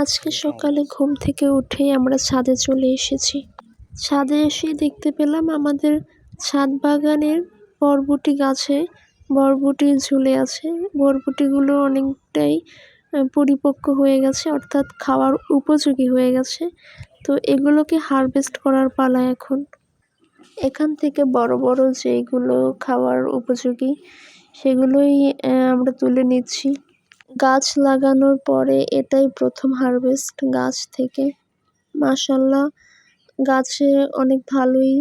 আজকে সকালে ঘুম থেকে উঠেই আমরা ছাদে চলে এসেছি। ছাদে এসেই দেখতে পেলাম আমাদের ছাদ বাগানের বরবটি গাছে বরবটি ঝুলে আছে। বরবটিগুলো অনেকটাই পরিপক্ক হয়ে গেছে, অর্থাৎ খাওয়ার উপযোগী হয়ে গেছে। তো এগুলোকে হারভেস্ট করার পালা এখন। এখান থেকে বড় বড় যেগুলো খাওয়ার উপযোগী, সেগুলোই আমরা তুলে নিচ্ছি। গাছ লাগানোর পরে এটাই প্রথম হারভেস্ট গাছ থেকে। মাসাল্লাহ গাছে অনেক ভালোই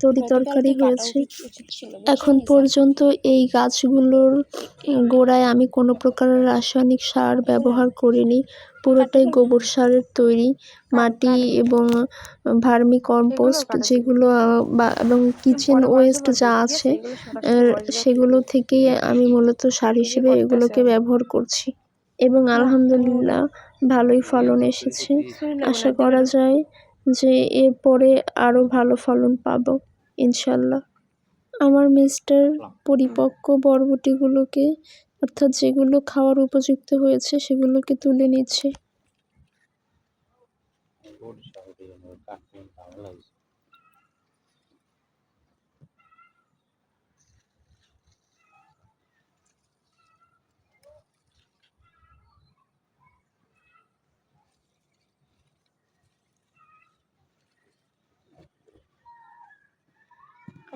তরি তরকারি হয়েছে। এখন পর্যন্ত এই গাছগুলোর গোড়ায় আমি কোনো প্রকারের রাসায়নিক সার ব্যবহার করিনি। পুরোটাই গোবর সারের তৈরি। মাটি এবং ভার্মি কম্পোস্ট যেগুলো এবং কিচেন ওয়েস্ট যা আছে সেগুলো থেকেই আমি মূলত সার হিসেবে এগুলোকে ব্যবহার করছি। এবং আলহামদুলিল্লাহ ভালোই ফলন এসেছে। আশা করা যায় যে এরপরে আরও ভালো ফলন পাব, ইনশাল্লাহ। আমার মিস্টার পরিপক্ক বরবটিগুলোকে, অর্থাৎ যেগুলো খাওয়ার উপযুক্ত হয়েছে, সেগুলোকে তুলে নিচ্ছে।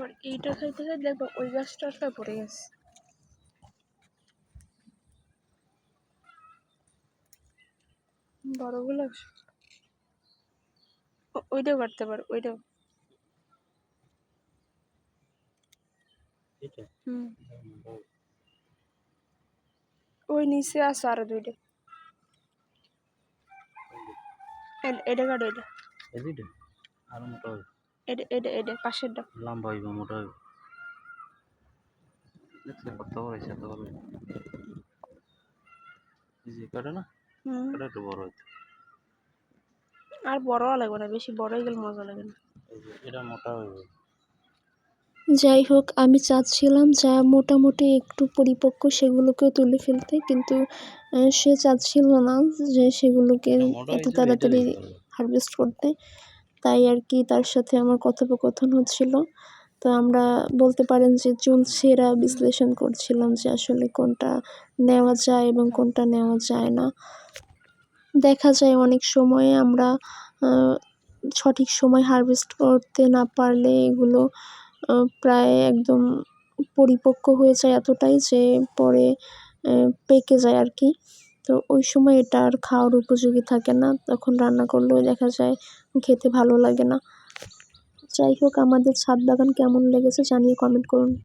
আবার এইটা খাইতে খাইতে দেখব ওই গাছটা একটা পড়ে গেছে। বড়গুলো ওইটাও কাটতে পারো ওইটাও। ওই নিচে আছে আরও দুইটা। এটা কাটো এটা। আরও মোটা এটা এটা এটা পাশেরটা লম্বা হইব মোটা হইব। দেখলে কত বড় হয়েছে এত বড় এই যে কাটা না? কাটা একটু বড় হইতো আর বড় লাগবে না বেশি বড় হয়ে গেলে মজা লাগে না। এটা মোটা হইব। যাই হোক আমি চাচ্ছিলাম যা মোটামুটি একটু পরিপক্ক সেগুলোকেও তুলে ফেলতে কিন্তু সে চাচ্ছিল না যে সেগুলোকে এত তাড়াতাড়ি হারভেস্ট করতে। তাই আর কি তার সাথে আমার কথোপকথন হচ্ছিল। তো আমরা বলতে পারেন যে চুল ছেঁড়া বিশ্লেষণ করছিলাম যে আসলে কোনটা নেওয়া যায় এবং কোনটা নেওয়া যায় না। দেখা যায় অনেক সময়ে আমরা সঠিক সময় হারভেস্ট করতে না পারলে এগুলো প্রায় একদম পরিপক্ক হয়ে যায় এতটাই যে পরে পেকে যায় আর কি। তো ওই সময় এটা আর খাওয়ার উপযোগী থাকে না। তখন রান্না করলেও দেখা যায় খেতে ভালো লাগে না। যাই হোক, আমাদের ছাদ বাগান কেমন লেগেছে জানিয়ে কমেন্ট করুন।